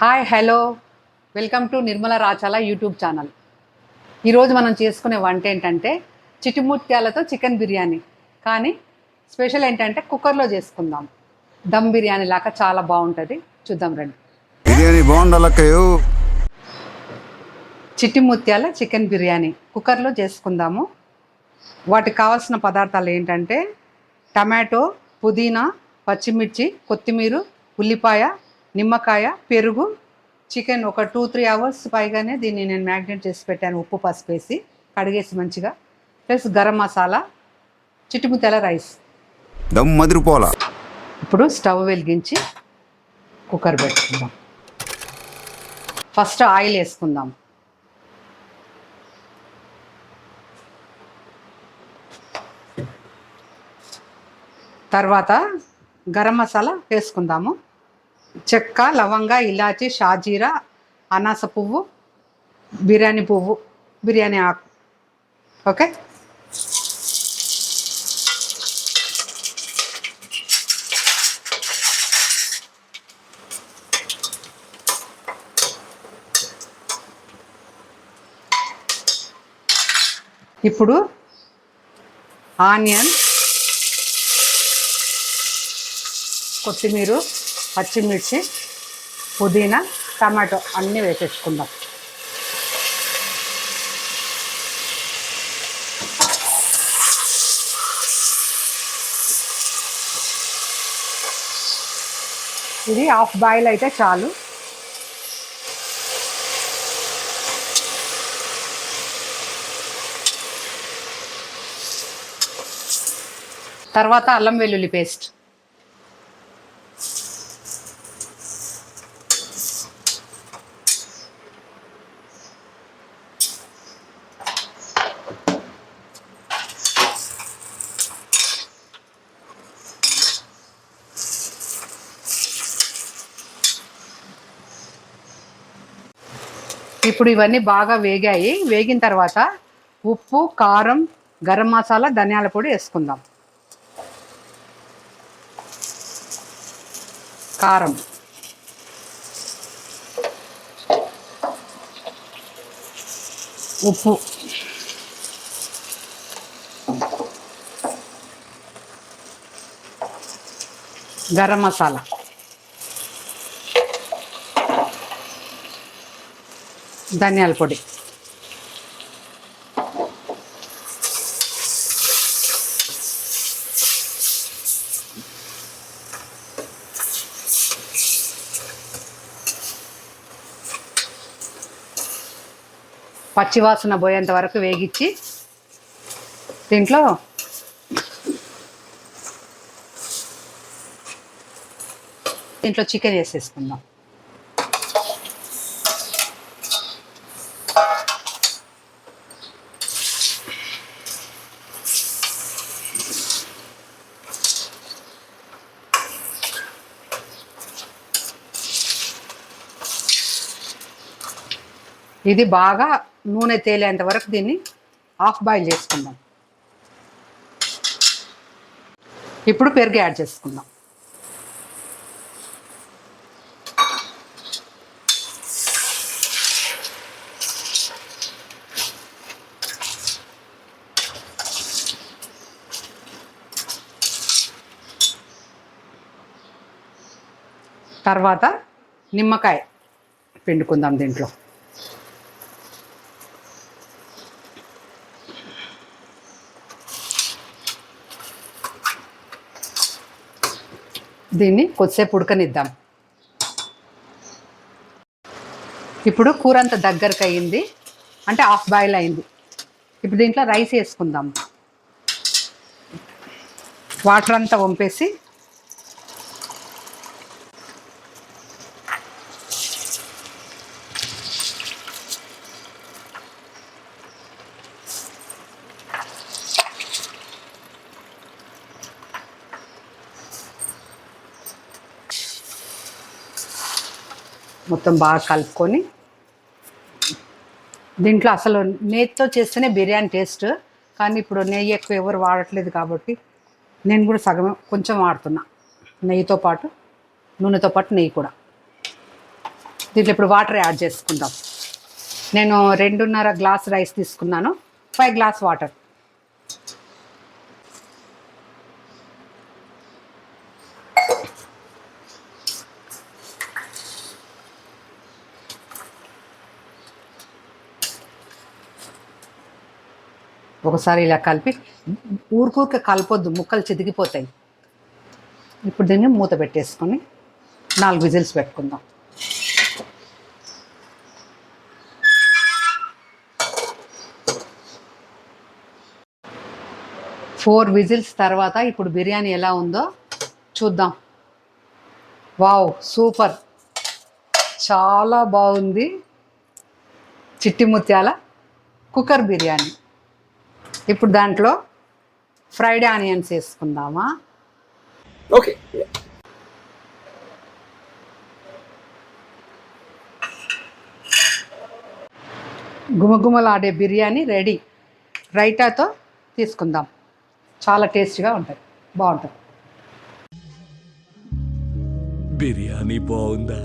Hi hello. Welcome to Nirmala Rachala YouTube channel. ఈరోజు మనం చేసుకునే వంట ఏంటంటే చిటిముత్యాలతో చికెన్ బిర్యానీ. కానీ స్పెషల్ ఏంటంటే కుక్కర్లో చేసుకుందాం. దమ్ బిర్యానీ లాగా చాలా బాగుంటుంది. చూద్దాం రండి. బిర్యానీ బాగుండాలక్కయ్యో. చిట్టి ముత్యాల చికెన్ బిర్యానీ కుక్కర్లో చేసుకుందాము. వాటికి కావాల్సిన పదార్థాలు ఏంటంటే టమాటో పుదీనా పచ్చిమిర్చి కొత్తిమీర ఉల్లిపాయ నిమ్మకాయ పెరుగు చికెన్ ఒక టూ త్రీ అవర్స్ పైగానే దీన్ని నేను మ్యాగ్నేట్ చేసి పెట్టాను. ఉప్పు పసుపు వేసి కడిగేసి మంచిగా. ప్లస్ గరం మసాలా చిట్టి ముత్యాల రైస్. దమ్ మదిరిపోలా ఇప్పుడు స్టవ్ వెలిగించి కుక్కర్ పెట్టుకుందాం. ఫస్ట్ ఆయిల్ వేసుకుందాం. తర్వాత గరం మసాలా వేసుకుందాము. చెక్క లవంగ ఇలాచి షాజీరా అనాస పువ్వు బిర్యానీ పువ్వు బిర్యానీ ఆకు. ఓకే? ఇప్పుడు ఆనియన్ కొత్తిమీర పచ్చిమిర్చి పుదీనా టమాటో అన్నీ వేసేసుకుందాం. ఇది హాఫ్ బాయిల్ అయితే చాలు. తర్వాత అల్లం వెల్లుల్లి పేస్ట్. ఇప్పుడు ఇవన్నీ బాగా వేగాయి. వేగిన తర్వాత ఉప్పు కారం గరం మసాలా ధనియాల పొడి వేసుకుందాం. కారం. ఉప్పు. గరం మసాలా. ధనియాల పొడి. పచ్చివాసన పోయేంత వరకు వేగించి దీంట్లో దీంట్లో చికెన్ వేసేసుకుందాం. ఇది బాగా నూనె తేలేంత వరకు దీన్ని హాఫ్ బాయిల్ చేసుకుందాం. ఇప్పుడు పెరుగు యాడ్ చేసుకుందాం. తర్వాత నిమ్మకాయ పిండుకుందాం దీంట్లో. దీన్ని కొద్దిసేపు ఉడకనిద్దాం. ఇప్పుడు కూర అంత దగ్గరకు అయింది. అంటే హాఫ్ బాయిల్ అయింది. ఇప్పుడు దీంట్లో రైస్ వేసుకుందాం. వాటర్ అంతా వంపేసి మొత్తం బాగా కలుపుకొని దీంట్లో అసలు నెయ్యితో చేస్తేనే బిర్యానీ టేస్ట్ కానీ ఇప్పుడు నెయ్యి ఎక్కువ ఎవరు వాడట్లేదు కాబట్టి నేను కూడా సగం కొంచెం వాడుతున్నా. నెయ్యితో పాటు నూనెతో పాటు నెయ్యి కూడా. దీంట్లో ఇప్పుడు వాటర్ యాడ్ చేసుకుందాం. నేను రెండున్నర గ్లాస్ రైస్ తీసుకున్నాను. Five glass water. ఒకసారి ఇలా కలిపి ఊరికూరికే కలపొద్దు ముక్కలు చితికిపోతాయి. ఇప్పుడు దీన్ని మూత పెట్టేసుకొని నాలుగు విజిల్స్ పెట్టుకుందాం. ఫోర్ విజిల్స్ తర్వాత ఇప్పుడు బిర్యానీ ఎలా ఉందో చూద్దాం. Wow super. చాలా బాగుంది. చిట్టి ముత్యాల కుక్కర్ బిర్యానీ. ఇప్పుడు దాంట్లో ఫ్రైడ్ ఆనియన్స్ వేసుకుందామా. Yeah. గుమగుమలాడే బిర్యానీ రెడీ. రైతాతో తీసుకుందాం. చాలా టేస్టీగా ఉంటుంది. బాగుంటుంది. బిర్యానీ బాగుందా?